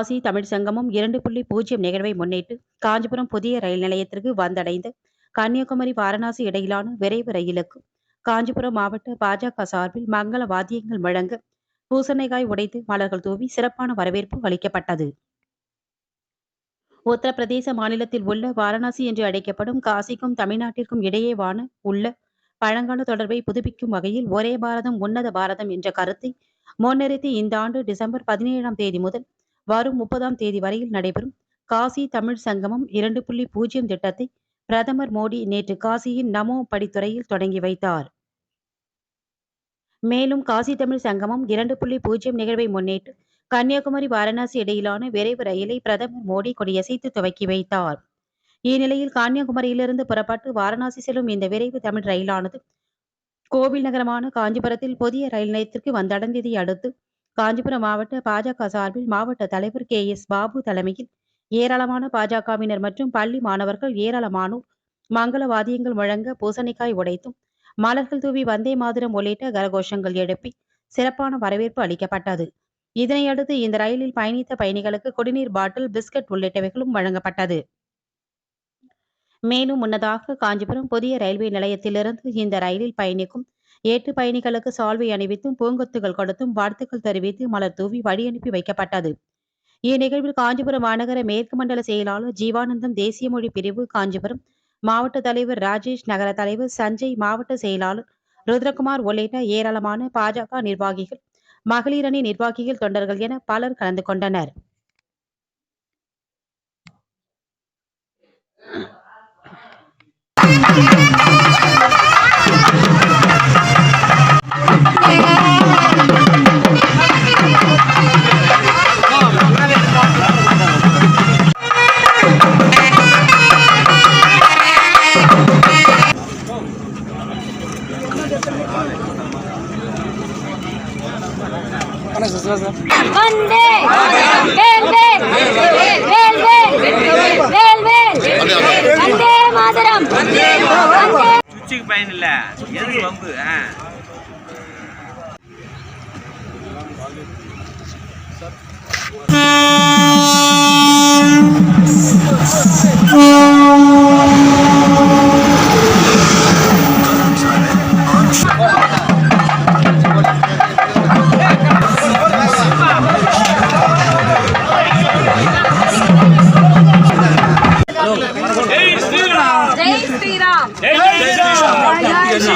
காசி தமிழ் சங்கமும் இரண்டு புள்ளி பூஜ்ஜியம் நிகழ்வை முன்னிட்டு காஞ்சிபுரம் புதிய ரயில் நிலையத்திற்கு வந்தடைந்த கன்னியாகுமரி வாரணாசி இடையிலான விரைவு ரயிலுக்கு காஞ்சிபுரம் மாவட்ட பாஜக சார்பில் மங்கள வாத்தியங்கள் முழங்க பூசணைக்காய் உடைத்து மலர்கள் தூவி சிறப்பான வரவேற்பு அளிக்கப்பட்டது. உத்தரப்பிரதேச மாநிலத்தில் உள்ள வாரணாசி என்று அழைக்கப்படும் காசிக்கும் தமிழ்நாட்டிற்கும் இடையேவான உள்ள பழங்கால தொடர்பை புதுப்பிக்கும் வகையில் ஒரே பாரதம் உன்னத பாரதம் என்ற கருத்தை முன்னிறுத்தி இந்த ஆண்டு டிசம்பர் பதினேழாம் தேதி முதல் வரும் முப்பதாம் தேதி வரையில் நடைபெறும் காசி தமிழ் சங்கமம் இரண்டு புள்ளி பூஜ்ஜியம் திட்டத்தை பிரதமர் மோடி நேற்று காசியின் நமோ படித்துறையில் தொடங்கி வைத்தார். மேலும் காசி தமிழ் சங்கமம் இரண்டு புள்ளி பூஜ்ஜியம் நிகழ்வை முன்னிட்டு கன்னியாகுமரி வாரணாசி இடையிலான விரைவு ரயிலை பிரதமர் மோடி கொடியசைத்து துவக்கி வைத்தார். இந்நிலையில் கன்னியாகுமரியிலிருந்து புறப்பட்டு வாரணாசி செல்லும் இந்த விரைவு தமிழ் ரயிலானது கோவில் நகரமான காஞ்சிபுரத்தில் புதிய ரயில் நிலையத்திற்கு வந்தடைந்ததை அடுத்து காஞ்சிபுரம் மாவட்ட பாஜக சார்பில் மாவட்ட தலைவர் கே எஸ் பாபு தலைமையில் ஏராளமான பாஜகவினர் மற்றும் பள்ளி மாணவர்கள் ஏராளமானோர் மங்கள வாதியங்கள் முழங்க பூசணிக்காய் உடைத்தும் மலர்கள் தூவி வந்தே மாதிரம் உள்ளிட்ட கரகோஷங்கள் எழுப்பி சிறப்பான வரவேற்பு அளிக்கப்பட்டது. இதனையடுத்து இந்த ரயிலில் பயணித்த பயணிகளுக்கு குடிநீர் பாட்டில் பிஸ்கட் உள்ளிட்டவைகளும் வழங்கப்பட்டது. மேலும் முன்னதாக காஞ்சிபுரம் புதிய ரயில்வே நிலையத்திலிருந்து இந்த ரயிலில் பயணிக்கும் ஏட்டு பயணிகளுக்கு சால்வை அணிவித்தும் பூங்கொத்துகள் கொடுத்தும் வாழ்த்துக்கள் தெரிவித்து மலர் தூவி வழி அனுப்பி வைக்கப்பட்டது. இந்நிகழ்வில் காஞ்சிபுரம் மாநகர மேற்கு மண்டல செயலாளர் ஜீவானந்தம் தேசிய மொழி பிரிவு காஞ்சிபுரம் மாவட்ட தலைவர் ராஜேஷ் நகர தலைவர் சஞ்சய் மாவட்ட செயலாளர் ருத்ரகுமார் உள்ளிட்ட ஏராளமான பாஜக நிர்வாகிகள் மகளிர் அணி நிர்வாகிகள் தொண்டர்கள் என பலர் கலந்து கொண்டனர். வந்தே வேல்வே வேல்வே வேல்வே வந்தே மாதரம் சுச்சிக்கு பயன் இல்ல எதுக்கு வம்பு Thank you.